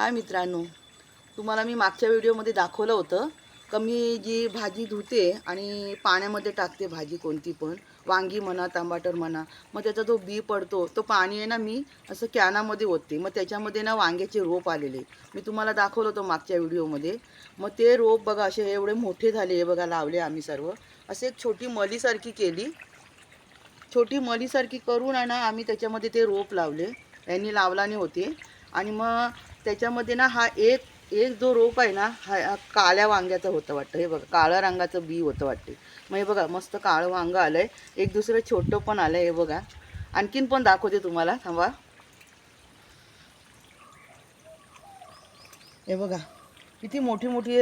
हाय मित्रांनो तुम्हाला मी मागच्या व्हिडिओमध्ये दाखवलं होतं का मी जी भाजी धुते आणि पाण्यामध्ये टाकते भाजी कोणती पण वांगी म्हणा टमाटर म्हणा मग त्याचा जो बी पडतो तो पाणी आहे ना मी असं कॅनामध्ये ओतते मग त्याच्यामध्ये ना वांग्याचे रोप आलेले. मी तुम्हाला दाखवलं होतं मागच्या व्हिडिओमध्ये. मग ते रोप बघा असे एवढे मोठे झाले हे बघा लावले आम्ही सर्व. असे एक छोटी मलीसारखी केली. छोटी मलीसारखी करून आणा ना आम्ही त्याच्यामध्ये ते रोप लावले. यांनी लावलाने होते. आणि मग त्याच्यामध्ये ना हा एक एक जो रोप आहे ना हा काळ्या वांग्याचं होतं वाटतं. हे बघा काळ्या रंगाचं बी होतं वाटते. मग हे बघा मस्त काळं वांगं आलं आहे एक दुसरं छोटं पण आलं आहे हे बघा. आणखीन पण दाखवते तुम्हाला थांबा. हे बघा किती मोठी मोठी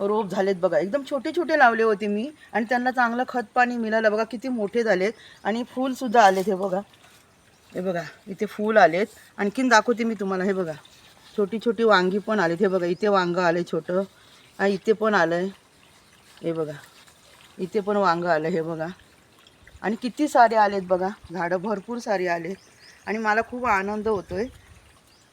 रोप झालेत बघा. एकदम छोटे छोटे लावले होते मी. आणि त्यांना चांगलं खत पाणी मिळालं बघा किती मोठे झालेत. आणि फूलसुद्धा आलेत हे बघा. हे बघा इथे फूल आलेत. आणखीन दाखवते मी तुम्हाला हे बघा. छोटी छोटी वांगी पण आलेत. हे बघा इथे वांगं आलं छोटं. आणि इथे पण आलं आहे हे बघा. इथे पण वांगं आलं हे बघा. आणि किती सारे आलेत बघा. झाडं भरपूर सारे आलेत. आणि मला खूप आनंद होतो आहे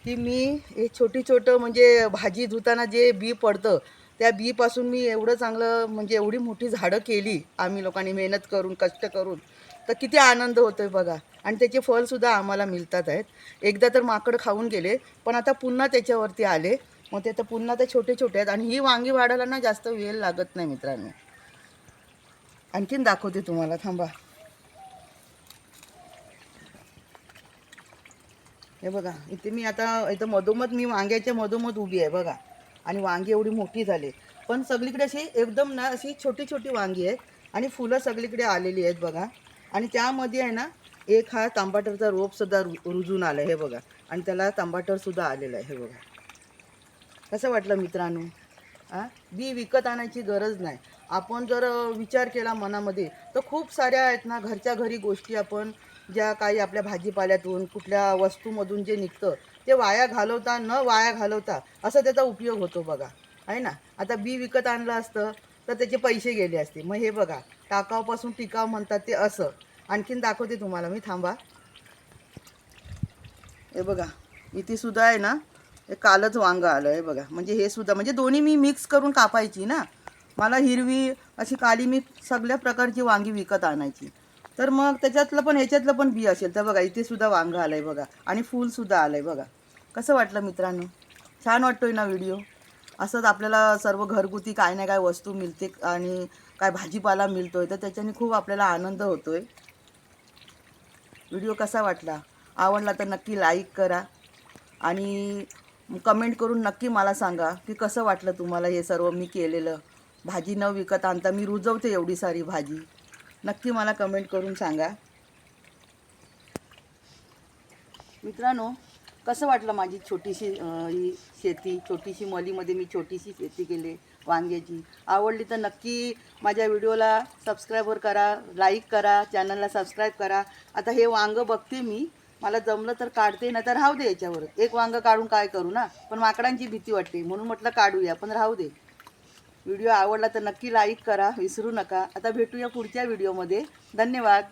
की मी हे छोटी छोटं म्हणजे भाजी धुताना जे बी पडतं त्या बीपासून मी एवढं चांगलं म्हणजे एवढी मोठी झाडं केली आम्ही लोकांनी मेहनत करून कष्ट करून. तर किती आनंद होतो आहे बघा. आणि त्याचे फळसुद्धा आम्हाला मिळतात आहेत. एकदा तर माकड खाऊन गेले पण आता पुन्हा त्याच्यावरती आले. मग ते तर पुन्हा ते छोटे छोटे आहेत. आणि ही वांगी वाढायला ना जास्त वेळ लागत नाही मित्रांनो. आणखीन दाखवते तुम्हाला थांबा. हे बघा इथे मी आता इथं मधोमध मी वांग्याच्या मधोमध उभी आहे बघा. आणि वांगी एवढी मोठी झाली. पण सगळीकडे अशी एकदम ना अशी छोटी छोटी वांगी आहेत. आणि फुलं सगळीकडे आलेली आहेत बघा. आणि त्यामध्ये आहे ना एक हा तांबाटरचा रोपसुद्धा रु रुजून आला आहे हे बघा. आणि त्याला तांबाटरसुद्धा आलेलं आहे हे बघा. कसं वाटलं मित्रांनो? हां बी विकत आणायची गरज नाही. आपण जर विचार केला मनामध्ये तर खूप साऱ्या आहेत ना घरच्या घरी गोष्टी आपण ज्या काही आपल्या भाजीपाल्यातून कुठल्या वस्तूमधून जे निघतं ते वाया घालवता न वाया घालवता असा त्याचा उपयोग होतो बघा. आहे ना? आता बी विकत आणलं असतं तर त्याचे पैसे गेले असते. मग हे बघा टाकावपासून टिकाव म्हणतात ते असं. आणखीन दाखवते तुम्हाला मी थांबा. हे बघा इथे सुद्धा आहे ना हे कालच वांगं आलं आहे बघा. म्हणजे हे सुद्धा म्हणजे दोन्ही मी मिक्स करून कापायची ना. मला हिरवी अशी काली मी सगळ्या प्रकारची वांगी विकत आणायची. तर मग त्याच्यातलं पण ह्याच्यातलं पण बी असेल. तर बघा इथे सुद्धा वांगं आलं आहे बघा. आणि फूलसुद्धा आलं आहे बघा. कसं वाटलं मित्रांनो? छान वाटतोय ना व्हिडिओ? असंच आपल्याला सर्व घरगुती काय ना काय वस्तू मिळते आणि काय भाजीपाला मिळतो आहे तर त्याच्याने खूप आपल्याला आनंद होतो आहे व्हिडिओ कसा वाटला? आवडला तर नक्की लाईक करा. आणि कमेंट करून नक्की मला सांगा की कसं वाटलं तुम्हाला हे सर्व मी केलेलं? भाजी न विकत आणता मी रुजवते एवढी सारी भाजी. नक्की मला कमेंट करून सांगा. मित्रांनो कसं वाटलं माझी छोटीशी ही शेती? छोटीशी मलीमध्ये मी छोटीशी शेती केली. वांग्याची. आवडली तर नक्की माझ्या व्हिडिओला सबस्क्राईबर करा लाईक करा चॅनलला सबस्क्राईब करा. आता हे वांगं बघते मी. मला जमलं तर काढते ना तर राहू दे याच्यावर. एक वांगं काढून काय करू ना? पण माकडांची भीती वाटते. म्हणून म्हटलं काढूया पण राहू दे. व्हिडिओ आवडला तर नक्की लाईक करा विसरू नका. आता भेटूया पुढच्या व्हिडिओमध्ये. धन्यवाद.